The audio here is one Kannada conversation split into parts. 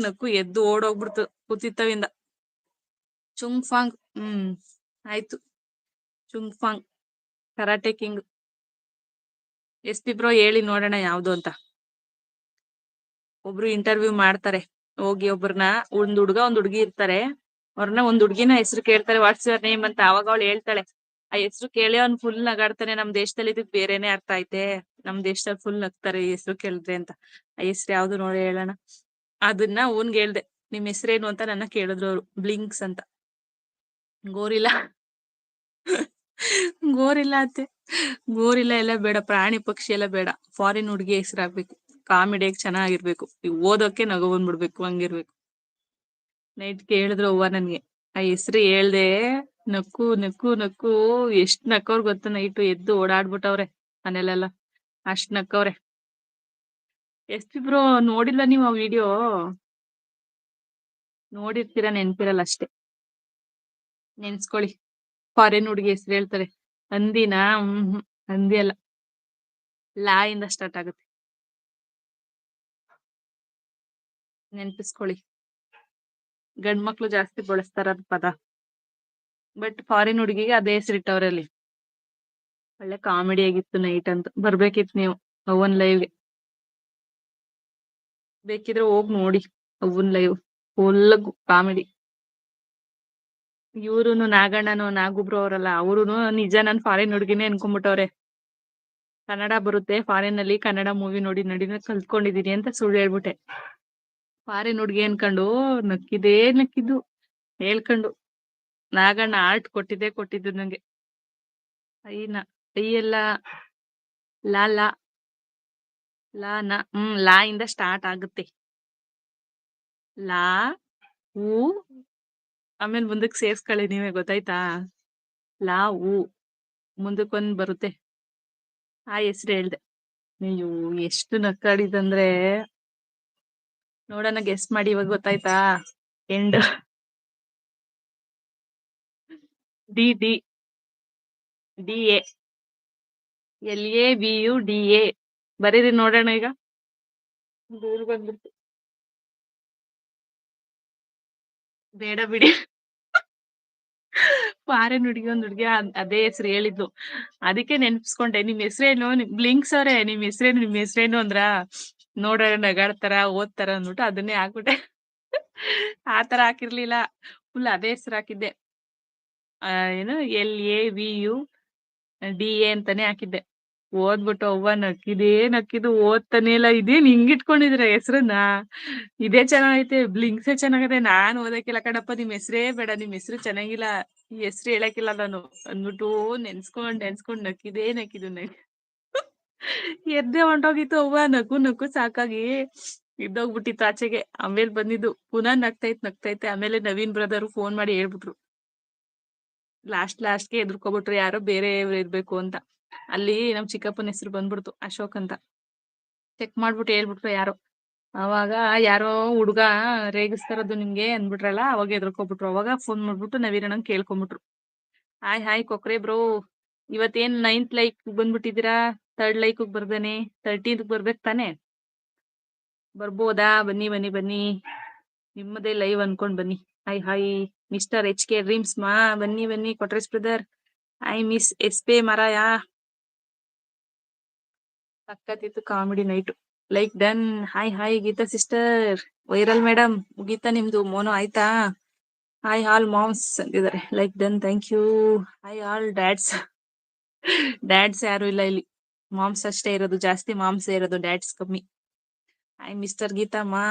ನಕ್ಕು ಎದ್ದು ಓಡೋಗ್ಬಿಡ್ತು ಕೂತಿತ್ತವಿಂದ. ಚುಂಗ್ ಫಾಂಗ್ ಹ್ಮ್, ಆಯ್ತು. Chung Fang karate king. S P bro ಹೇಳಿ ನೋಡೋಣ ಯಾವ್ದು ಅಂತ. ಒಬ್ರು ಇಂಟರ್ವ್ಯೂ ಮಾಡ್ತಾರೆ. ಹೋಗಿ ಒಬ್ರನ್ನ, ಒಂದ್ ಹುಡ್ಗ, ಒಂದ್ ಹುಡ್ಗಿ ಇರ್ತಾರೆ. ಅವ್ರನ್ನ ಒಂದ್ ಹುಡ್ಗಿನ ಹೆಸರು ಕೇಳ್ತಾರೆ. ವಾಟ್ಸ್ ಯುವರ್ ನೇಮ್ ಅಂತ ಅವಾಗ ಅವಳು ಹೇಳ್ತಾಳೆ. ಆ ಹೆಸರು ಕೇಳಿ ಅವ್ನ್ ಫುಲ್ ನಗಾಡ್ತಾನೆ. ನಮ್ ದೇಶದಲ್ಲಿ ಇದಕ್ ಬೇರೆನೆ ಅರ್ಥ ಐತೆ. ನಮ್ ದೇಶದಲ್ಲಿ ಫುಲ್ ನಗ್ತಾರೆ ಹೆಸರು ಕೇಳಿದ್ರೆ ಅಂತ. ಆ ಹೆಸರು ಯಾವ್ದು ನೋಡಿ ಹೇಳೋಣ. ಅದನ್ನ ಅವನ್ಗೆ ಹೇಳ್ದೆ, ನಿಮ್ ಹೆಸರೇನು ಅಂತ ನನ್ನ ಕೇಳಿದ್ರು ಅವ್ರು, ಬ್ಲಿಂಕ್ಸ್ ಅಂತ. ಗೋರಿಲ್ಲ. ಗೋರಿಲ್ಲ ಅತ್ತೆ. ಗೋರಿಲ್ಲ ಎಲ್ಲ ಬೇಡ, ಪ್ರಾಣಿ ಪಕ್ಷಿ ಎಲ್ಲ ಬೇಡ ಫಾರಿನ್ ಹುಡುಗಿ ಹೆಸರು ಹಾಕ್ಬೇಕು ಕಾಮಿಡಿಯಾಗಿ ಚೆನ್ನಾಗಿರ್ಬೇಕು ಈಗ ಓದೋಕೆ ನಗು ಬಂದ್ಬಿಡ್ಬೇಕು, ಹಂಗಿರ್ಬೇಕು. ನೈಟ್ ಕೇಳಿದ್ರು ಅವ್ವ ನನ್ಗೆ, ಆ ಹೆಸರು ಹೇಳ್ದೆ, ನಕ್ಕು ನಕ್ಕು ನಕ್ಕು, ಎಷ್ಟ್ ನಕ್ಕವ್ರ ಗೊತ್ತ ನೈಟು ಎದ್ದು ಓಡಾಡ್ಬಿಟ್ಟವ್ರೆ ಮನೇಲೆಲ್ಲ, ಅಷ್ಟ್ ನಕ್ಕವ್ರೆ. ಎಷ್ಟ್ ಬ್ರೋ ನೋಡಿಲ್ಲ ನೀವು ಆ ವಿಡಿಯೋ ನೋಡಿರ್ತೀರ, ನೆನ್ಪಿರಲ್ಲ ಅಷ್ಟೇ. ನೆನ್ಸ್ಕೊಳ್ಳಿ. ಫಾರಿನ್ ಹುಡುಗಿ ಹೆಸರು ಹೇಳ್ತಾರೆ. ಹಂದಿನ ಹ್ಮ್ ಹಂದಿ ಅಲ್ಲ. ಲಾ ಇಂದ ಸ್ಟಾರ್ಟ್ ಆಗುತ್ತೆ. ನೆನ್ಪಿಸ್ಕೊಳ್ಳಿ. ಗಂಡ್ ಮಕ್ಳು ಜಾಸ್ತಿ ಬಳಸ್ತಾರ ಪದ. ಬಟ್ ಫಾರಿನ್ ಹುಡುಗಿಗೆ ಅದೇ ಹೆಸರಿಟ್ಟವ್ರಲ್ಲಿ ಒಳ್ಳೆ ಕಾಮಿಡಿ ಆಗಿತ್ತು ನೈಟ್ ಅಂತ. ಬರ್ಬೇಕಿತ್ತು ನೀವು ಅವನ್ ಲೈವ್ಗೆ. ಬೇಕಿದ್ರೆ ಹೋಗ್ ನೋಡಿ ಅವನ್ ಲೈವ್ ಫುಲ್ ಕಾಮಿಡಿ ಇವ್ರುನು ನಾಗಣ್ಣನು, ನಾಗುಬ್ರು ಅವರಲ್ಲ, ಅವ್ರುನು ನಿಜ ನನ್ ಫಾರಿನ್ ಹುಡುಗಿನೇ ಅನ್ಕೊಂಡ್ಬಿಟ್ಟವ್ರೆ ಕನ್ನಡ ಬರುತ್ತೆ ಫಾರಿನ್ ಅಲ್ಲಿ ಕನ್ನಡ ಮೂವಿ ನೋಡಿ, ನಡಿನ ಕಲ್ತ್ಕೊಂಡಿದೀನಿ ಅಂತ ಸುಳ್ಳು ಹೇಳ್ಬಿಟ್ಟೆ. ಫಾರಿನ್ ಹುಡ್ಗಿ ಅನ್ಕೊಂಡು ನಕ್ಕಿದೇ ನಕ್ಕಿದ್ದು. ಹೇಳ್ಕೊಂಡು. ನಾಗಣ್ಣ ಆರ್ಟ್ ಕೊಟ್ಟಿದ್ದೆ ಕೊಟ್ಟಿದ್ದು ನಂಗೆ. ಐನ ಐ ಎಲ್ಲ ಲಾ ಲಾ ಲಾ, ನ ಹ್ಮ್ ಲಾ ಇಂದ ಸ್ಟಾರ್ಟ್ ಆಗುತ್ತೆ. ಲಾ ಹೂ ಆಮೇಲೆ ಮುಂದಕ್ಕೆ ಸೇರ್ಸ್ಕೊಳ್ಳಿ ನೀವೇ, ಗೊತ್ತಾಯ್ತಾ? ಲಾ ಹೂ ಮುಂದಕ್ಕೆ ಒಂದ್ ಬರುತ್ತೆ. ಆ ಹೆಸ್ರು ಹೇಳ್ದೆ. ಅಯ್ಯೋ, ಎಷ್ಟು ನಕ್ಕಾಡಿದಂದ್ರೆ. ನೋಡೋಣ, ಗೆಸ್ ಮಾಡಿ ಇವಾಗ ಗೊತ್ತಾಯ್ತಾ? End. D D D L, A, B, U, D, A. ಬರೀರಿ ನೋಡೋಣ ಈಗ. ದೂರ ಬಂದ್ಬಿಡ್ತು. ಬೇಡ ಬಿಡಿ. ಫಾರಿನ್ ಹುಡುಗಿ ಒಂದ್ ಹುಡುಗಿ ಅದೇ ಹೆಸರು ಹೇಳಿದ್ಲು. ಅದಕ್ಕೆ ನೆನ್ಪಿಸ್ಕೊಂಡೆ ನಿಮ್ ಹೆಸರೇನು ಬ್ಲಿಂಕ್ಸ್ ಅವ್ರೆ ನಿಮ್ ಹೆಸರೇನು ನಿಮ್ ಹೆಸರೇನು ಅಂದ್ರ ನೋಡೋಣ ನಗಾಡ್ತಾರ ಓದ್ತಾರ ಅಂದ್ಬಿಟ್ಟು ಅದನ್ನೇ ಹಾಕ್ಬಿಟ್ಟೆ. ಆತರ ಹಾಕಿರ್ಲಿಲ್ಲ. ಫುಲ್ ಅದೇ ಹೆಸರು ಹಾಕಿದ್ದೆ. ಏನು L A V U D A ಅಂತಾನೆ ಹಾಕಿದ್ದೆ. ಓದ್ಬಿಟ್ಟು ಅವ್ವ ನಕ್ಕಿದೇ ನಕ್ಕಿದು ಓದ್ತಾನೆ ಇಲ್ಲ. ಇದೇನ್ ಹಿಂಗ್ ಇಟ್ಕೊಂಡಿದ್ರ ಹೆಸರನ್ನ? ಇದೇ ಚೆನ್ನಾಗೈತೆ ಬ್ಲಿಂಕ್ಸೇ ಚೆನ್ನಾಗದೆ. ನಾನ್ ಓದಕ್ಕಿಲ್ಲ ಕಣಪ್ಪ, ನಿಮ್ ಹೆಸ್ರೇ ಬೇಡ, ನಿಮ್ ಹೆಸ್ರು ಚೆನ್ನಾಗಿಲ್ಲ. ಈ ಹೆಸ್ರು ಹೇಳಕ್ಕಿಲ್ಲ ನಾನು. ಅಂದ್ಬಿಟ್ಟು ನೆನ್ಸ್ಕೊಂಡ್ ನೆನ್ಸ್ಕೊಂಡ್ ನಕ್ಕಿದೇ ನಕ್ಕಿದು ನಕ್ ಎದ್ದೆ ಹೊಂಟೋಗಿತ್ತು ಅವ್ವ. ನಕ್ಕು ನಕ್ಕು ಸಾಕಾಗಿ ಇದ್ದೋಗ್ಬಿಟ್ಟಿತ್ತು ಆಚೆಗೆ. ಆಮೇಲೆ ಬಂದಿದ್ದು. ಪುನಃ ನಗ್ತೈತ್ ನಗ್ತೈತೆ ಆಮೇಲೆ ನವೀನ್ ಬ್ರದರ್ ಫೋನ್ ಮಾಡಿ ಹೇಳ್ಬಿಟ್ರು. ಲಾಸ್ಟ್, ಲಾಸ್ಟ್ಗೆ ಎದುರ್ಕೊಬಿಟ್ರು ಯಾರೋ ಬೇರೆ ಇರ್ಬೇಕು ಅಂತ. ಅಲ್ಲಿ ನಮ್ ಚಿಕ್ಕಪ್ಪನ ಹೆಸರು ಬಂದ್ಬಿಡ್ತು ಅಶೋಕ್ ಅಂತ. ಚೆಕ್ ಮಾಡ್ಬಿಟ್ಟು ಹೇಳ್ಬಿಟ್ರು ಯಾರೋ. ಅವಾಗ ಯಾರೋ ಹುಡುಗ ರೇಗಿಸ್ತಾರದು ನಿಮ್ಗೆ ಅಂದ್ಬಿಟ್ರಲ್ಲ, ಅವಾಗ ಎದ್ರಕೋಬಿಟ್ರು ಅವಾಗ ಫೋನ್ ಮಾಡ್ಬಿಟ್ಟು ನವೀನಣ್ಣಂಗ್ ಕೇಳ್ಕೊಂಬಿಟ್ರು. ಹಾಯ್ ಹಾಯ್ ಕೊಕ್ರೆ ಬ್ರೋ ಇವತ್ತೇನ್ ನೈನ್ತ್ ಲೈಕ್ ಬಂದ್ಬಿಟ್ಟಿದ್ದೀರಾ? ತರ್ಡ್ ಲೈಕ್ ಬರ್ದೇನೆ. ತರ್ಟೀನ್ತ್ ಬರ್ಬೇಕ್ ತಾನೆ? ಬರ್ಬೋದಾ? ಬನ್ನಿ ಬನ್ನಿ ಬನ್ನಿ. ನಿಮ್ಮದೇ ಲೈವ್ ಅನ್ಕೊಂಡ್ ಬನ್ನಿ. Hi hi. Mister H K dreams ಮಾ? ಬನ್ನಿ ಬನ್ನಿ Kotresh brother I miss S P ಮರಾಯ. ಸಕ್ಕತ್ತಿತ್ತು comedy night. Like done, hi hi Geetha sister. Viral madam Geetha ನಿಮ್ದು ಮೋನೋ ಆಯ್ತಾ? ಹಾಯ್ ಆಲ್ ಮಾಮ್ಸ್ ಅಂತಿದ್ದಾರೆ. Like done, thank you. Hi all dads. Dads ಯಾರು ಇಲ್ಲ ಇಲ್ಲಿ. ಮಾಮ್ಸ್ ಅಷ್ಟೇ ಇರೋದು, ಜಾಸ್ತಿ ಮಾಮ್ಸ್ ಇರೋದು, ಡ್ಯಾಡ್ಸ್ ಕಮ್ಮಿ. ಹಾಯ್, ಮಿಸ್ಟರ್ ಗೀತಾ ಮಾ.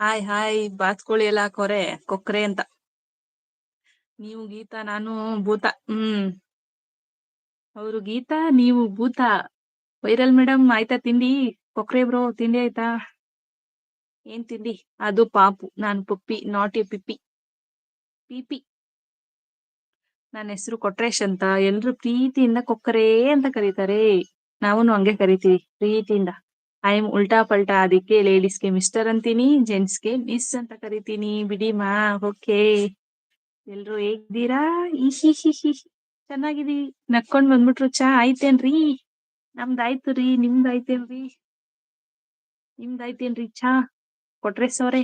ಹಾಯ್ ಹಾಯ್, ಬಾತ್ಕೋಳಿ ಎಲ್ಲ ಕೊರೆ ಕೊಕ್ರೆ ಅಂತ. ನೀವು ಗೀತಾ, ನಾನು ಭೂತ. ಹ್ಮ್. ಅವರು ಗೀತಾ, ನೀವು ಭೂತ. ವೈರಲ್ ಮೇಡಮ್, ಆಯ್ತಾ ತಿಂಡಿ? ಕೊಕ್ರೆ ಬ್ರೋ, ತಿಂಡಿ ಆಯ್ತಾ? ಏನ್ ತಿಂಡಿ? ಅದು ಪಾಪು, ನಾನು puppy, not a peepee. Peepee. ನನ್ನ ಹೆಸರು ಕೊಟ್ರೇಶ್ ಅಂತ. ಎಲ್ರು ಪ್ರೀತಿಯಿಂದ ಕೊಕ್ಕರೆ ಅಂತ ಕರೀತಾರೆ. ನಾವು ಹಂಗೆ ಕರಿತೀವಿ, ಪ್ರೀತಿಯಿಂದ. ಐ ಎಂ ಉಲ್ಟಾ ಪಲ್ಟಾ, ಅದಕ್ಕೆ ಲೇಡೀಸ್ಗೆ ಮಿಸ್ಟರ್ ಅಂತೀನಿ, ಜೆಂಟ್ಸ್ಗೆ ಮಿಸ್ ಅಂತ ಕರಿತೀನಿ. ಬಿಡಿ ಮಾ ಓಕೆ. ಎಲ್ರು ಹೇಗಿದ್ದೀರಾ? ಇಹಿ ಹಿ ಹಿ ಚೆನ್ನಾಗಿದೀವಿ ನಕ್ಕೊಂಡ್ ಬಂದ್ಬಿಟ್ರು ಚಾ, ಆಯ್ತೇನ್ರಿ? ನಮ್ದ್ ಆಯ್ತು ರೀ ನಿಮ್ದ್ ಆಯ್ತೇನ್ರಿ ನಿಮ್ದ್ ಆಯ್ತೇನ್ರಿ ಚಾ ಕೊಟ್ರೆ ಸೋರೆ?